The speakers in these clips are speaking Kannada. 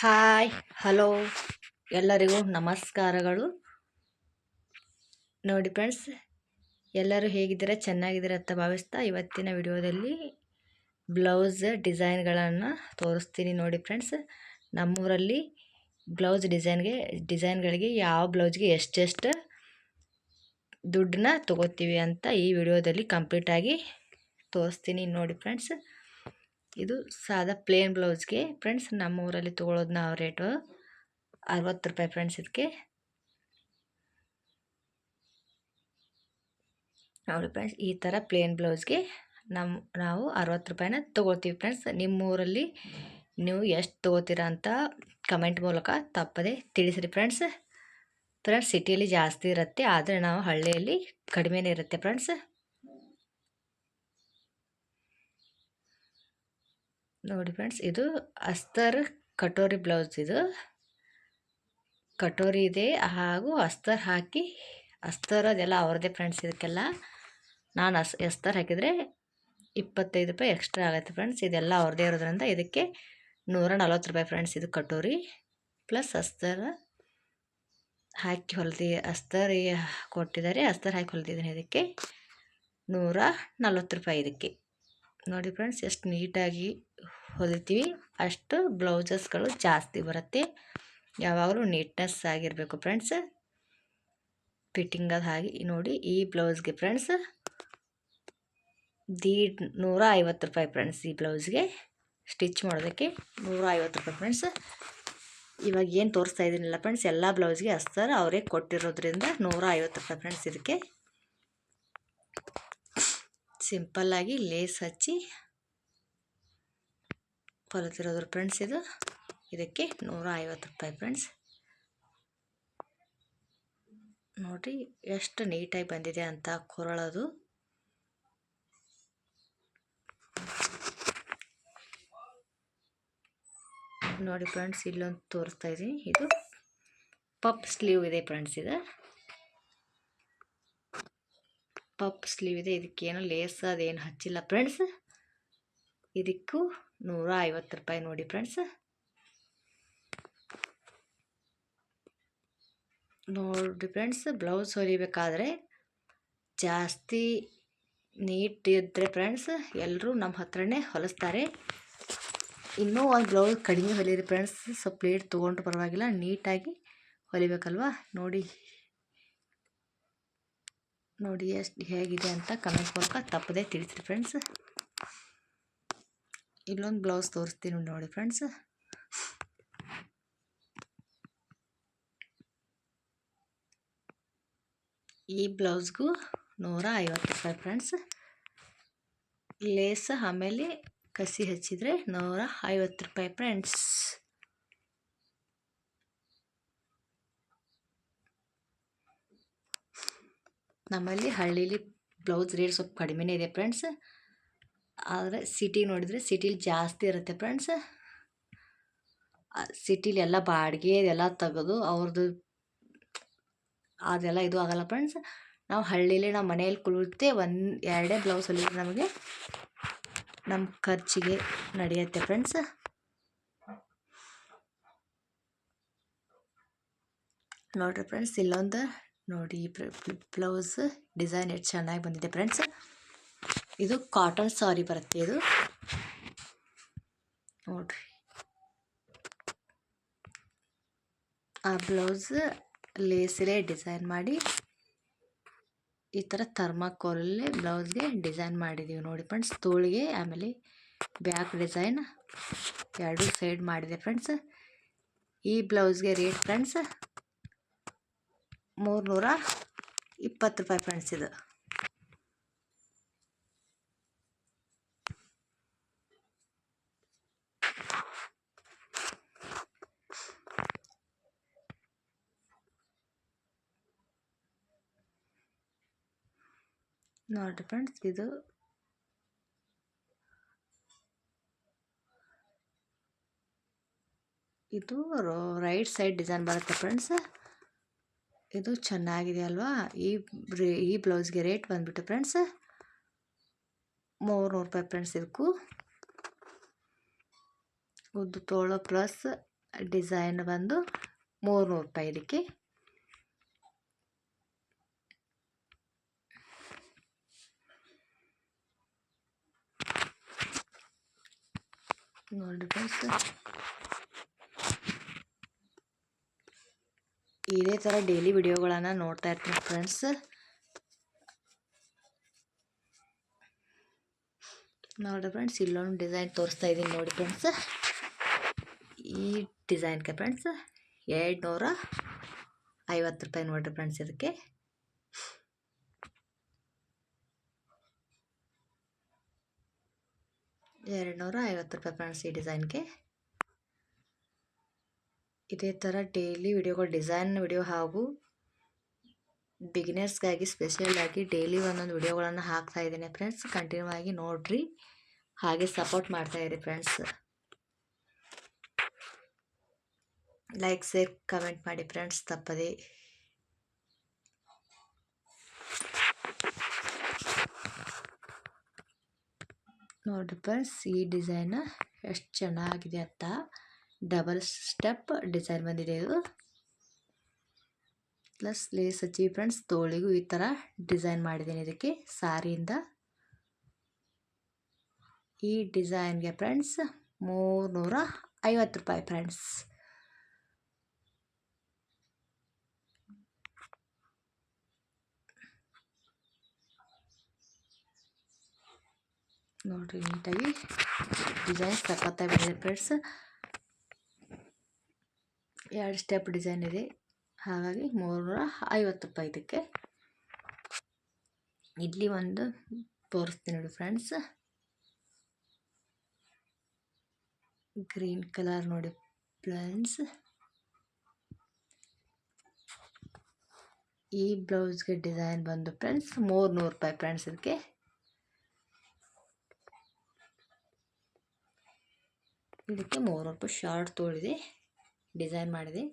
ಹಾಯ್ ಹಲೋ ಎಲ್ಲರಿಗೂ ನಮಸ್ಕಾರಗಳು. ನೋಡಿ ಫ್ರೆಂಡ್ಸ್ ಎಲ್ಲರೂ ಹೇಗಿದ್ದೀರಾ? ಚೆನ್ನಾಗಿದ್ದೀರಾ ಅಂತ ಭಾವಿಸ್ತಾ ಇವತ್ತಿನ ವಿಡಿಯೋದಲ್ಲಿ ಬ್ಲೌಸ್ ಡಿಸೈನ್ಗಳನ್ನು ತೋರಿಸ್ತೀನಿ ನೋಡಿ ಫ್ರೆಂಡ್ಸ್ ನಮ್ಮೂರಲ್ಲಿ ಬ್ಲೌಸ್ ಡಿಸೈನ್ಗೆ, ಡಿಸೈನ್ಗಳಿಗೆ ಯಾವ ಬ್ಲೌಸ್ಗೆ ಎಷ್ಟೆಷ್ಟು ದುಡ್ಡನ್ನ ತೊಗೋತೀವಿ ಅಂತ ಈ ವಿಡಿಯೋದಲ್ಲಿ ಕಂಪ್ಲೀಟಾಗಿ ತೋರಿಸ್ತೀನಿ ನೋಡಿ ಫ್ರೆಂಡ್ಸ್ ಇದು ಸಾದಾ ಪ್ಲೇನ್ ಬ್ಲೌಸ್ಗೆ ಫ್ರೆಂಡ್ಸ್ ನಮ್ಮ ಊರಲ್ಲಿ ತೊಗೊಳೋದು ನಾವು ರೇಟು ಅರವತ್ತು ರೂಪಾಯಿ ಫ್ರೆಂಡ್ಸ್ ಇದಕ್ಕೆ ನೋಡಿ ಫ್ರೆಂಡ್ಸ್ ಈ ಥರ ಪ್ಲೇನ್ ಬ್ಲೌಸ್ಗೆ ನಮ್ಮ ನಾವು ಅರವತ್ತು ರೂಪಾಯಿನ ತೊಗೊಳ್ತೀವಿ ಫ್ರೆಂಡ್ಸ್ ನಿಮ್ಮ ಊರಲ್ಲಿ ನೀವು ಎಷ್ಟು ತೊಗೋತೀರಾ ಅಂತ ಕಮೆಂಟ್ ಮೂಲಕ ತಪ್ಪದೆ ತಿಳಿಸ್ರಿ ಫ್ರೆಂಡ್ಸ್ ಫ್ರೆಂಡ್ಸ್ ಸಿಟಿಯಲ್ಲಿ ಜಾಸ್ತಿ ಇರುತ್ತೆ, ಆದರೆ ನಾವು ಹಳ್ಳಿಯಲ್ಲಿ ಕಡಿಮೆನೇ ಇರುತ್ತೆ ಫ್ರೆಂಡ್ಸ್ ನೋಡಿ ಫ್ರೆಂಡ್ಸ್, ಇದು ಅಸ್ತರ್ ಕಟೋರಿ ಬ್ಲೌಸ್ ಇದು. ಕಟೋರಿ ಇದೆ, ಹಾಗೂ ಅಸ್ತರ್ ಹಾಕಿ, ಅಸ್ತರ್ ಅದೆಲ್ಲ ಅವ್ರದ್ದೇ ಫ್ರೆಂಡ್ಸ್ ಇದಕ್ಕೆಲ್ಲ. ನಾನು ಅಸ್, ಅಸ್ತರ್ ಹಾಕಿದರೆ ಇಪ್ಪತ್ತೈದು ರೂಪಾಯಿ ಎಕ್ಸ್ಟ್ರಾ ಆಗುತ್ತೆ ಫ್ರೆಂಡ್ಸ್, ಇದೆಲ್ಲ ಅವ್ರದ್ದೇ ಇರೋದ್ರಿಂದ ಇದಕ್ಕೆ ನೂರ ನಲ್ವತ್ತು ರೂಪಾಯಿ ಫ್ರೆಂಡ್ಸ್ ಇದು ಕಟೋರಿ. ಪ್ಲಸ್ ಅಸ್ತರ್ ಹಾಕಿ ಹೊಲ್ದಿ, ಅಸ್ತರ್ ಕೊಟ್ಟಿದ್ದಾರೆ, ಅಸ್ತರ್ ಹಾಕಿ ಹೊಲ್ದಿದ್ದೀನಿ ಇದಕ್ಕೆ ನೂರ ನಲ್ವತ್ತು ರೂಪಾಯಿ ಇದಕ್ಕೆ. ನೋಡಿ ಫ್ರೆಂಡ್ಸ್ ಎಷ್ಟು ನೀಟಾಗಿ ಹೊಲಿತೀವಿ. ಅಷ್ಟು ಬ್ಲೌಸಸ್ಗಳು ಜಾಸ್ತಿ ಬರುತ್ತೆ. ಯಾವಾಗಲೂ ನೀಟ್ನೆಸ್ ಆಗಿರಬೇಕು ಫ್ರೆಂಡ್ಸ್ ಫಿಟ್ಟಿಂಗ್ ಅದು ಹಾಗೆ ನೋಡಿ ಈ ಬ್ಲೌಸ್ಗೆ ಫ್ರೆಂಡ್ಸ್ ದೀಡ್ ನೂರ ಐವತ್ತು ರೂಪಾಯಿ ಫ್ರೆಂಡ್ಸ್ ಈ ಬ್ಲೌಸ್ಗೆ. ಸ್ಟಿಚ್ ಮಾಡೋದಕ್ಕೆ ನೂರ ಐವತ್ತು ರೂಪಾಯಿ ಫ್ರೆಂಡ್ಸ್ ಇವಾಗ ಏನು ತೋರಿಸ್ತಾ ಇದ್ದೀನಿಲ್ಲ ಫ್ರೆಂಡ್ಸ್ ಎಲ್ಲ ಬ್ಲೌಸ್ಗೆ ಅಸ್ತರ ಅವರೇ ಕೊಟ್ಟಿರೋದ್ರಿಂದ ನೂರ ರೂಪಾಯಿ ಫ್ರೆಂಡ್ಸ್ ಇದಕ್ಕೆ. ಸಿಂಪಲ್ಲಾಗಿ ಲೇಸ್ ಹಚ್ಚಿ ಹೊಲಿತಿರೋದ್ರ ಫ್ರೆಂಡ್ಸ್ ಇದು. ಇದಕ್ಕೆ ನೂರ ಐವತ್ತು ರೂಪಾಯಿ ಫ್ರೆಂಡ್ಸ್ ನೋಡಿ ಎಷ್ಟು ನೀಟಾಗಿ ಬಂದಿದೆ ಅಂತ ಕೊರಳದು. ನೋಡಿ ಫ್ರೆಂಡ್ಸ್ ಇಲ್ಲೊಂದು ತೋರಿಸ್ತಾ ಇದ್ದೀನಿ ಇದು ಪಪ್ ಸ್ಲೀವ್ ಇದೆ ಫ್ರೆಂಡ್ಸ್ ಇದು. ಪಪ್ ಸ್ಲೀವ್ ಇದೆ. ಇದಕ್ಕೇನು ಲೇಸ್ ಅದೇನು ಹಚ್ಚಿಲ್ಲ ಫ್ರೆಂಡ್ಸ್. ಇದಕ್ಕೂ ನೂರ ಐವತ್ತು ರೂಪಾಯಿ ನೋಡಿ ಫ್ರೆಂಡ್ಸ್. ನೋಡಿ ಫ್ರೆಂಡ್ಸ್, ಬ್ಲೌಸ್ ಹೊಲಿಬೇಕಾದ್ರೆ ಜಾಸ್ತಿ ನೀಟ್ ಇದ್ದರೆ ಫ್ರೆಂಡ್ಸ್ ಎಲ್ಲರೂ ನಮ್ಮ ಹತ್ರನೇ ಹೊಲಿಸ್ತಾರೆ. ಇನ್ನೂ ಒಂದು ಬ್ಲೌಸ್ ಕಡಿಮೆ ಹೊಲಿಯಿರಿ ಫ್ರೆಂಡ್ಸ್. ಸ್ವಲ್ಪ ಪ್ಲೇಟ್ ತೊಗೊಂಡ್ರೆ ಪರವಾಗಿಲ್ಲ, ನೀಟಾಗಿ ಹೊಲಿಬೇಕಲ್ವಾ? ನೋಡಿ ನೋಡಿ ಎಷ್ಟು ಹೇಗಿದೆ ಅಂತ ಕಮೆಂಟ್ ಮೂಲಕ ತಪ್ಪದೆ ತಿಳಿಸ್ರಿ ಫ್ರೆಂಡ್ಸ್ ಇಲ್ಲೊಂದು ಬ್ಲೌಸ್ ತೋರಿಸ್ತೀನಿ ನೋಡಿ ಫ್ರೆಂಡ್ಸ್ ಈ ಬ್ಲೌಸ್ಗೂ ನೂರ ಐವತ್ತು ರೂಪಾಯಿ ಫ್ರೆಂಡ್ಸ್ ಲೇಸ್ ಆಮೇಲೆ ಕಸಿ ಹಚ್ಚಿದರೆ ನೂರ ಐವತ್ತು ರೂಪಾಯಿ ಫ್ರೆಂಡ್ಸ್ ನಮ್ಮಲ್ಲಿ ಹಳ್ಳೀಲಿ ಬ್ಲೌಸ್ ರೇಟ್ ಸ್ವಲ್ಪ ಕಡಿಮೆನೇ ಇದೆ ಫ್ರೆಂಡ್ಸ್. ಆದರೆ ಸಿಟಿ ನೋಡಿದರೆ ಸಿಟಿಲಿ ಜಾಸ್ತಿ ಇರುತ್ತೆ ಫ್ರೆಂಡ್ಸ್. ಸಿಟಿಲಿ ಎಲ್ಲ ಬಾಡಿಗೆ ಎಲ್ಲ ತೆಗೆದು ಅವ್ರದ್ದು ಅದೆಲ್ಲ ಇದು ಆಗಲ್ಲ ಫ್ರೆಂಡ್ಸ್. ನಾವು ಹಳ್ಳೀಲಿ ನಾವು ಮನೆಯಲ್ಲಿ ಕುಳಿತೆ ಒಂದು ಎರಡೇ ಬ್ಲೌಸ್ ಹೊಲಿದ್ರೆ ನಮಗೆ ನಮ್ಮ ಖರ್ಚಿಗೆ ನಡೆಯುತ್ತೆ ಫ್ರೆಂಡ್ಸ್. ನೋಡಿರಿ ಫ್ರೆಂಡ್ಸ್ ಇಲ್ಲೊಂದು ನೋಡಿ ಬ್ಲೌಸ್ ಡಿಸೈನ್ ಎಷ್ಟು ಚೆನ್ನಾಗಿ ಬಂದಿದೆ ಫ್ರೆಂಡ್ಸ್. ಇದು ಕಾಟನ್ ಸಾರಿ ಬರುತ್ತೆ ಇದು. ನೋಡ್ರಿ. ಆ ಬ್ಲೌಸ್ ಲೇಸಲ್ಲೇ ಡಿಸೈನ್ ಮಾಡಿ, ಈ ಥರ ಥರ್ಮಾಕೋಲಲ್ಲೇ ಬ್ಲೌಸ್ಗೆ ಡಿಸೈನ್ ಮಾಡಿದ್ದೀವಿ ನೋಡಿ ಫ್ರೆಂಡ್ಸ್. ತೋಳಿಗೆ, ಆಮೇಲೆ ಬ್ಯಾಕ್ ಡಿಸೈನ್ ಎರಡು ಸೈಡ್ ಮಾಡಿದೆ ಫ್ರೆಂಡ್ಸ್. ಈ ಬ್ಲೌಸ್ಗೆ ರೇಟ್ ಫ್ರೆಂಡ್ಸ್ ಮೂರುನೂರ ಇಪ್ಪತ್ತು ರೂಪಾಯಿ ಫ್ರೆಂಡ್ಸ್ ಇದು. ನೋಡಿ ಫ್ರೆಂಡ್ಸ್ ಇದು ಇದು ರೈಟ್ ಸೈಡ್ ಡಿಸೈನ್ ಬರುತ್ತೆ ಫ್ರೆಂಡ್ಸ್ ಇದು ಚೆನ್ನಾಗಿದೆ ಅಲ್ವಾ? ಈ ಈ ಬ್ಲೌಸ್ಗೆ ರೇಟ್ ಬಂದುಬಿಟ್ಟು ಫ್ರೆಂಡ್ಸ್ ಮೂರು ರೂಪಾಯಿ ಫ್ರೆಂಡ್ಸ್ ಇದಕ್ಕೂ. ಉದ್ದು ತೋಳ ಪ್ಲಸ್ ಡಿಸೈನ್ ಬಂದು ಮೂರುನೂರು ರೂಪಾಯಿ ಇದಕ್ಕೆ. ನೋಡಿ ಫ್ರೆಂಡ್ಸ್ ಇದೇ ಥರ ಡೈಲಿ ವಿಡಿಯೋಗಳನ್ನು ನೋಡ್ತಾ ಇರ್ತೀನಿ ಫ್ರೆಂಡ್ಸ್ ನೋಡಿ ಫ್ರೆಂಡ್ಸ್ ಇಲ್ಲೊಂದು ಡಿಸೈನ್ ತೋರಿಸ್ತಾ ಇದ್ದೀನಿ ನೋಡಿ ಫ್ರೆಂಡ್ಸ್ ಈ ಡಿಸೈನ್ಗೆ ಫ್ರೆಂಡ್ಸ್ ಎರಡು ನೂರ ಐವತ್ತು ರೂಪಾಯಿ ನೋಡಿರಿ ಫ್ರೆಂಡ್ಸ್ ಇದಕ್ಕೆ. ಎರಡು ನೂರ ಐವತ್ತು ರೂಪಾಯಿ ಫ್ರೆಂಡ್ಸ್ ಈ ಡಿಸೈನ್ಗೆ ಇದೇ ಥರ ಡೈಲಿ ವಿಡಿಯೋಗಳು ಡಿಸೈನ್ ವಿಡಿಯೋ ಹಾಗೂ ಬಿಗಿನರ್ಸ್ಗಾಗಿ ಸ್ಪೆಷಲ್ ಆಗಿ ಡೈಲಿ ಒಂದೊಂದು ವಿಡಿಯೋಗಳನ್ನು ಹಾಕ್ತಾ ಇದ್ದೀನಿ ಫ್ರೆಂಡ್ಸ್ ಕಂಟಿನ್ಯೂ ಆಗಿ ನೋಡಿರಿ. ಹಾಗೆ ಸಪೋರ್ಟ್ ಮಾಡ್ತಾ ಇರಿ ಫ್ರೆಂಡ್ಸ್ ಲೈಕ್ ಶೇರ್ ಕಮೆಂಟ್ ಮಾಡಿ ಫ್ರೆಂಡ್ಸ್ ತಪ್ಪದೆ. ನೋಡಿರಿ ಫ್ರೆಂಡ್ಸ್ ಈ ಡಿಸೈನ್ ಎಷ್ಟು ಚೆನ್ನಾಗಿದೆ ಅಂತ. ಡಬಲ್ ಸ್ಟೆಪ್ ಡಿಸೈನ್ ಬಂದಿದೆ ಇದು. ಪ್ಲಸ್ ಲೇಸ್ ಹಚ್ಚಿ ಫ್ರೆಂಡ್ಸ್, ತೋಳಿಗೂ ಈ ಥರ ಡಿಸೈನ್ ಮಾಡಿದ್ದೀನಿ ಇದಕ್ಕೆ, ಸಾರಿಯಿಂದ. ಈ ಡಿಸೈನ್ಗೆ ಫ್ರೆಂಡ್ಸ್, ಮೂರ್ನೂರ ಐವತ್ತು ರೂಪಾಯಿ ಫ್ರೆಂಡ್ಸ್. ನೋಡಿರಿ ನೀಟಾಗಿ ಡಿಸೈನ್ಸ್ ತಗೋತಾ ಬಂದಿದೆ ಫ್ರೆಂಡ್ಸ್. ಎರಡು ಸ್ಟೆಪ್ ಡಿಸೈನ್ ಇದೆ. ಹಾಗಾಗಿ ಮೂರುನೂರ ಐವತ್ತು ರೂಪಾಯಿ ಇದಕ್ಕೆ. ಇಲ್ಲಿ ಒಂದು ತೋರಿಸ್ತೀನಿ ನೋಡಿ ಫ್ರೆಂಡ್ಸ್. ಗ್ರೀನ್ ಕಲರ್ ನೋಡಿ ಫ್ರೆಂಡ್ಸ್. ಈ ಬ್ಲೌಸ್ಗೆ ಡಿಸೈನ್ ಬಂದು ಫ್ರೆಂಡ್ಸ್ ಮೂರುನೂರು ರೂಪಾಯಿ ಫ್ರೆಂಡ್ಸ್ ಇದಕ್ಕೆ. ಇದಕ್ಕೆ ಮೂರು ರೂಪಾಯಿ ಶಾರ್ಟ್ ತೊಳಿದೆ. ಡಿಸೈನ್ ಮಾಡಿದೆ.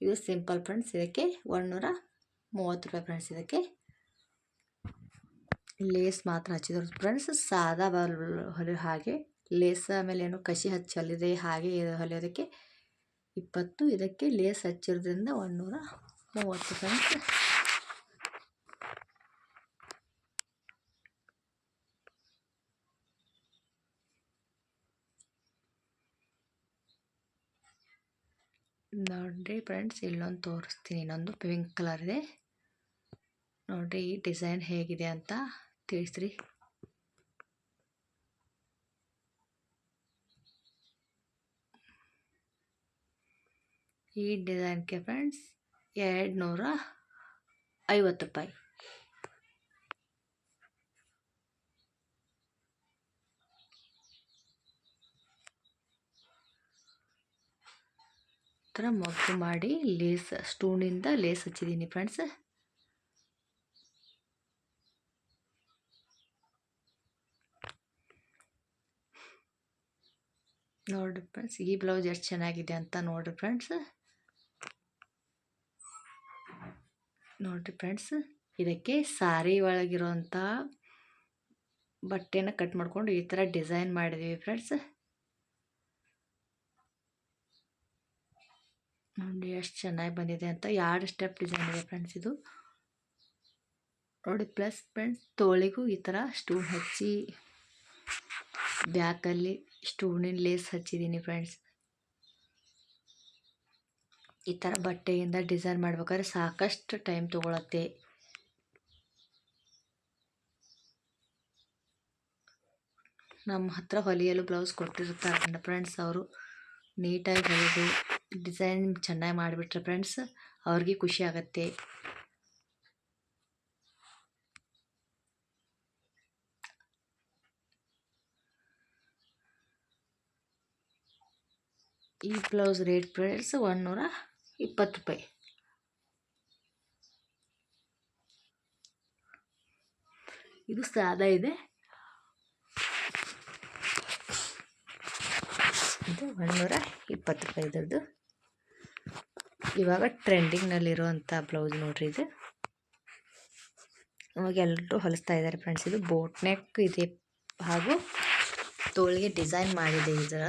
ಇದು ಸಿಂಪಲ್ ಫ್ರೆಂಡ್ಸ್, ಇದಕ್ಕೆ ಒಂದುನೂರ ಮೂವತ್ತು ರೂಪಾಯಿ ಫ್ರೆಂಡ್ಸ್ ಇದಕ್ಕೆ. ಲೇಸ್ ಮಾತ್ರ ಹಚ್ಚಿದ್ರು ಫ್ರೆಂಡ್ಸ್, ಸಾದಾ ಬಲ್ ಹೊಲಿಯೋ ಹಾಗೆ. ಲೇಸ್ ಆಮೇಲೆ ಏನು ಕಸಿ ಹಚ್ಚಿ ಹೊಲಿದೆ ಹಾಗೆ ಹೊಲಿಯೋದಕ್ಕೆ ಇಪ್ಪತ್ತು, ಇದಕ್ಕೆ ಲೇಸ್ ಹಚ್ಚಿರೋದ್ರಿಂದ ಒಂದುನೂರ ಮೂವತ್ತು ಫ್ರೆಂಡ್ಸ್. ನೋಡಿರಿ ಫ್ರೆಂಡ್ಸ್, ಇಲ್ಲೊಂದು ತೋರಿಸ್ತೀನಿ. ಇನ್ನೊಂದು ಪಿಂಕ್ ಕಲರ್ ಇದೆ. ನೋಡಿರಿ ಈ ಡಿಸೈನ್ ಹೇಗಿದೆ ಅಂತ ತಿಳಿಸ್ರಿ. ಈ ಡಿಸೈನ್ಗೆ ಫ್ರೆಂಡ್ಸ್ ಎರಡು ನೂರ ಐವತ್ತು ರೂಪಾಯಿ. ಥರ ಮಗ್ಗು ಮಾಡಿ ಲೇಸ್ ಸ್ಟೂನಿಂದ ಲೇಸ್ ಹಚ್ಚಿದ್ದೀನಿ ಫ್ರೆಂಡ್ಸ್ ನೋಡಿರಿ ಫ್ರೆಂಡ್ಸ್ ಈ ಬ್ಲೌಸ್ ಎಷ್ಟು ಚೆನ್ನಾಗಿದೆ ಅಂತ ನೋಡಿರಿ ಫ್ರೆಂಡ್ಸ್ ನೋಡಿರಿ ಫ್ರೆಂಡ್ಸ್ ಇದಕ್ಕೆ ಸಾರಿ ಒಳಗಿರೋಂಥ ಬಟ್ಟೆನ ಕಟ್ ಮಾಡಿಕೊಂಡು ಈ ಥರ ಡಿಸೈನ್ ಮಾಡಿದ್ದೀವಿ ಫ್ರೆಂಡ್ಸ್ ನೋಡಿ ಎಷ್ಟು ಚೆನ್ನಾಗಿ ಬಂದಿದೆ ಅಂತ. ಎರಡು ಸ್ಟೆಪ್ ಡಿಸೈನ್ ಇದೆ ಫ್ರೆಂಡ್ಸ್ ಇದು. ನೋಡಿ ಪ್ಲಸ್ ಫ್ರೆಂಡ್ಸ್ ತೋಳಿಗೂ ಈ ಥರ ಸ್ಟೂನ್ ಹಚ್ಚಿ ಬ್ಯಾಕಲ್ಲಿ ಸ್ಟೂನಿನ ಲೇಸ್ ಹಚ್ಚಿದ್ದೀನಿ ಫ್ರೆಂಡ್ಸ್ ಈ ಥರ ಬಟ್ಟೆಯಿಂದ ಡಿಸೈನ್ ಮಾಡ್ಬೇಕಾದ್ರೆ ಸಾಕಷ್ಟು ಟೈಮ್ ತೊಗೊಳತ್ತೆ. ನಮ್ಮ ಹತ್ರ ಹೊಲಿಯಲು ಬ್ಲೌಸ್ ಕೊಟ್ಟಿರ್ತಾರೆ ಫ್ರೆಂಡ್ಸ್ ಅವರು. ನೀಟಾಗಿ ಹೊಲಿದು ಡಿಸೈನ್ ಚೆನ್ನಾಗಿ ಮಾಡಿಬಿಟ್ರೆ ಫ್ರೆಂಡ್ಸ್ ಅವ್ರಿಗೆ ಖುಷಿ ಆಗುತ್ತೆ. ಈ ಬ್ಲೌಸ್ ರೇಟ್ ಫ್ರೆಂಡ್ಸ್ ಒಂದುನೂರ ಇಪ್ಪತ್ತು ರೂಪಾಯಿ. ಇದು ಸಾದಾ ಇದೆ. ಇದು ಒಂದುನೂರ ಇಪ್ಪತ್ತು ರೂಪಾಯಿ ಇದ್ರದ್ದು. ಇವಾಗ ಟ್ರೆಂಡಿಂಗ್ನಲ್ಲಿರುವಂಥ ಬ್ಲೌಸ್ ನೋಡ್ರಿ ಇದು. ಇವಾಗ ಎಲ್ಲರೂ ಹೊಲಿಸ್ತಾ ಇದ್ದಾರೆ ಫ್ರೆಂಡ್ಸ್, ಇದು ಬೋಟ್ ನೆಕ್ ಇದೆ ಹಾಗೂ ತೋಳಿಗೆ ಡಿಸೈನ್ ಮಾಡಿದೆ ಇದರ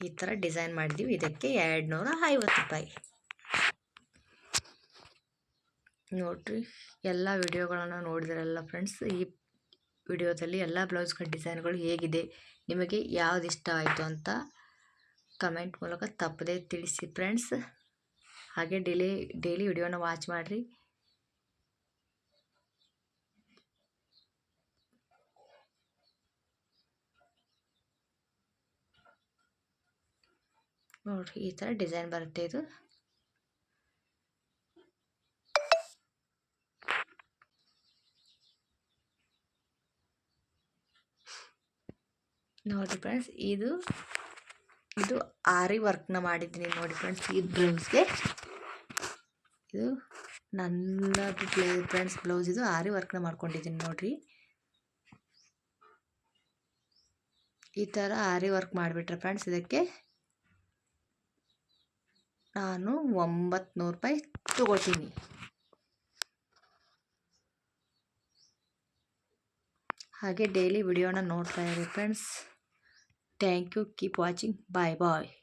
ಈ ಥರ ಡಿಸೈನ್ ಮಾಡಿದ್ದೀವಿ, ಇದಕ್ಕೆ ಎರಡು ನೂರ ಐವತ್ತು ರೂಪಾಯಿ. ನೋಡ್ರಿ, ಎಲ್ಲ ವಿಡಿಯೋಗಳನ್ನು ನೋಡಿದ್ರಲ್ಲ ಫ್ರೆಂಡ್ಸ್, ಈ ವಿಡಿಯೋದಲ್ಲಿ ಎಲ್ಲ ಬ್ಲೌಸ್ಗಳ ಡಿಸೈನ್ಗಳು ಹೇಗಿದೆ, ನಿಮಗೆ ಯಾವ್ದು ಇಷ್ಟ ಆಯಿತು ಅಂತ ಕಮೆಂಟ್ ಮೂಲಕ ತಪ್ಪದೇ ತಿಳಿಸಿ ಫ್ರೆಂಡ್ಸ್. ಹಾಗೆ ಡೈಲಿ ಡೈಲಿ ವಿಡಿಯೋನ ವಾಚ್ ಮಾಡಿರಿ. ನೋಡಿರಿ, ಈ ಥರ ಡಿಸೈನ್ ಬರುತ್ತೆ ಇದು. ನೋಡಿ ಫ್ರೆಂಡ್ಸ್, ಇದು ಇದು ಆರಿ ವರ್ಕ್ನ ಮಾಡಿದ್ದೀನಿ ನೋಡಿ ಫ್ರೆಂಡ್ಸ್ ಈ ಬ್ಲೌಸ್ಗೆ ಇದು ನನ್ನ ಪ್ಲೇ ಫ್ರೆಂಡ್ಸ್ ಬ್ಲೌಸ್ ಇದು ಆರಿ ವರ್ಕ್ನ ಮಾಡ್ಕೊಂಡಿದ್ದೀನಿ ನೋಡಿರಿ. ಈ ಥರ ಆರಿ ವರ್ಕ್ ಮಾಡಿಬಿಟ್ರೆ ಫ್ರೆಂಡ್ಸ್ ಇದಕ್ಕೆ ನಾನು ಒಂಬತ್ತು ನೂರು ರೂಪಾಯಿ ತಗೋತೀನಿ. ಹಾಗೆ ಡೈಲಿ ವಿಡಿಯೋನ ನೋಡ್ತಾ ಇರಿ friends Thank you. Keep watching. Bye bye.